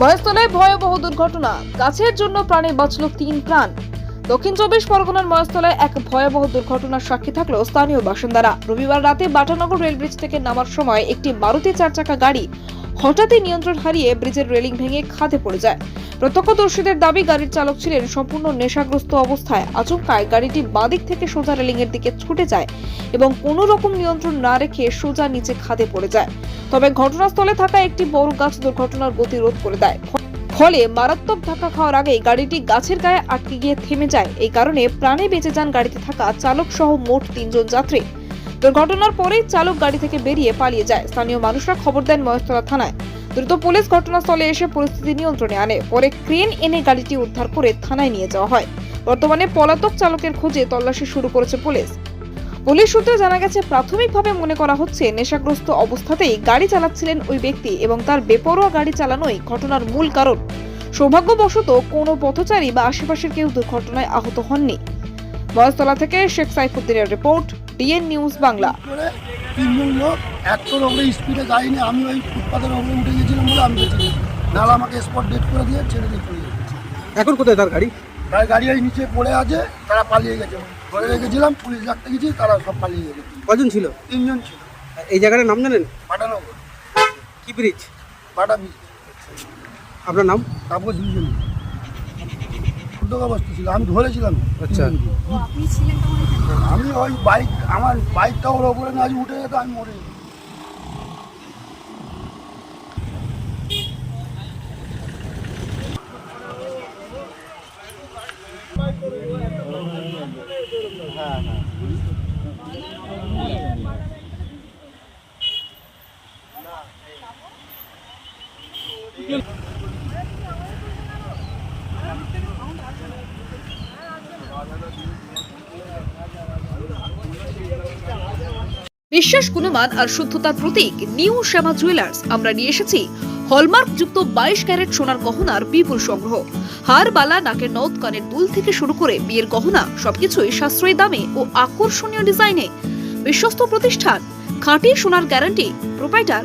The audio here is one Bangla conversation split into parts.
মহেশতলায় ভয়াবহ দুর্ঘটনা। গাছের জন্য প্রাণে বাঁচল তিন প্রাণ। দক্ষিণ চব্বিশ পরগনার মহেশতলায় এক ভয়াবহ দুর্ঘটনার সাক্ষী থাকল স্থানীয় বাসিন্দারা। রবিবার রাতে বাটানগর রেলব্রিজ থেকে নামার সময় একটি মারুতি চার চাকা গাড়ি হঠাৎই নিয়ন্ত্রণ হারিয়ে ব্রিজের রেলিং ভেঙে খাদে পড়ে যায়। প্রত্যক্ষদর্শীদের দাবি, গাড়ির চালক ছিলেন সম্পূর্ণ নেশাগ্রস্ত অবস্থায়। আচমকায় গাড়িটি বাদিক থেকে সোজা রেলিং এর দিকে ছুটে যায় এবং কোনো রকম নিয়ন্ত্রণ না রেখে সোজা নিচে খাদে পড়ে যায়। তবে ঘটনাস্থলে থাকা একটি বড় গাছ দুর্ঘটনার গতি রোধ করে দেয়। ফলে মারাত্মক ধাক্কা খাওয়ার আগেই গাড়িটি গাছের গায়ে আটকে গিয়ে থেমে যায়। এই কারণে প্রাণে বেঁচে যান গাড়িতে থাকা চালক সহ মোট তিনজন যাত্রী। দুর্ঘটনার পরেই চালক গাড়ি থেকে বেরিয়ে পালিয়ে যায়। স্থানীয় মানুষরা খবর দেন মহেশতলা থানায়। দ্রুত পুলিশ ঘটনাস্থলে এসে পরিস্থিতি নিয়ন্ত্রণে আনে। পরে ক্রেন এনে গাড়িটি উদ্ধার করে থানায় নিয়ে যাওয়া হয়। বর্তমানে পলাতক চালকের খোঁজে তল্লাশি শুরু করেছে পুলিশ। পুলিশ সূত্রে জানা গেছে, প্রাথমিকভাবে মনে করা হচ্ছে, নেশাগ্রস্ত অবস্থাতেই গাড়ি চালাচ্ছিলেন ওই ব্যক্তি এবং তার বেপরোয়া গাড়ি চালানোই ঘটনার মূল কারণ। সৌভাগ্যবশত কোনো পথচারী বা আশেপাশের কেউ দুর্ঘটনায় আহত হননি। মহেশতলা থেকে শেখ সাইফুদ্দিনের রিপোর্ট ডিএন নিউজ বাংলা। তিনজন লোক ওপরে স্পিডে গাড়ি নিয়ে আমি ওই ফুটপাতের ওপরে উঠে গেছিলাম বলে আমি বেঁচে গেছি। নাহলে আমাকে স্পট ডেট করে দিয়ে ছেড়ে দিয়ে চলে গেছে। এখন কোথায় তার গাড়ি? তার গাড়ি ওই নিচে পড়ে আছে তারা পালিয়ে গেছে। ধরে রেখেছিলাম পুলিশ ডাকতে গেছি তারা সব পালিয়ে গেছে। কজন ছিল? তিনজন ছিল। এই জায়গাটার নাম জানেন? পাঠানো কি ব্রিজ পাটা বিচ আপনার নাম? তারপর দুজন ফুটকা বসতে ছিল আমি ধরেছিলাম আচ্ছা। আমি ওই বাইক আমার বাইকটা ওর ওপরে না উঠে যেত আমি মরে যেতাম। বিশ্বাস গুণমান আর শুদ্ধতার প্রতীক নিউ শ্যামা জুয়েলার্স। আমরা নিয়ে এসেছি হলমার্ক যুক্ত বাইশ ক্যারেট সোনার গহনার বিপুল সংগ্রহ। হার, বালা, নাকের নথ কানের দুল থেকে শুরু করে বিয়ের গহনা, সবকিছুই সাশ্রয়ী দামে ও আকর্ষণীয় ডিজাইনে। বিশ্বস্ত প্রতিষ্ঠান, খাঁটি সোনার গ্যারান্টি প্রোপাইটার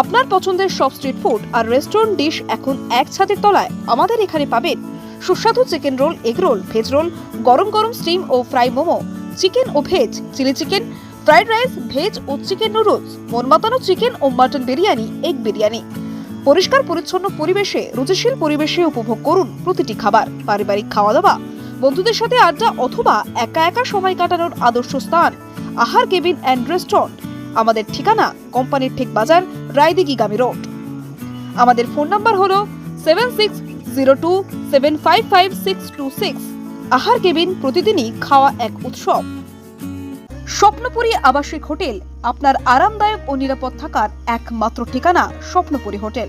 আপনার পছন্দের সব স্ট্রিট ফুড আর রেস্টুরেন্ট ডিশ এখন এক ছাদের তলায় আমাদের এখানে পাবেন সুস্বাদু chicken roll egg roll veg roll গরম গরম স্টিম ও ফ্রাই মোমো চিকেন ও veg chilli chicken fried rice veg ও চিকেন নুডলস মন মাতানো চিকেন ও মাটন বিরিয়ানি এগ বিরিয়ানি। পরিষ্কার পরিচ্ছন্ন পরিবেশে, রুচিশীল পরিবেশে উপভোগ করুন প্রতিটি খাবার, পারিবারিক খাওয়া দাওয়া বন্ধুদের সাথে আড্ডা অথবা একা একা সময় কাটানোর আদর্শ স্থান, আহার কেবিন অ্যান্ড রেস্টুরেন্ট আমাদের ঠিকানা, কোম্পানির ঠিক বাজার রায়দিঘি গামী রোড। আমাদের ফোন নাম্বার হলো seven six zero two seven five five six two six. Ahar cabin প্রতিদিনই খাওয়া এক উৎসব। স্বপ্নপুরী আবাসিক হোটেল আপনার আরামদায়ক ও নিরাপদ থাকার একমাত্র ঠিকানা স্বপ্নপুরী হোটেল।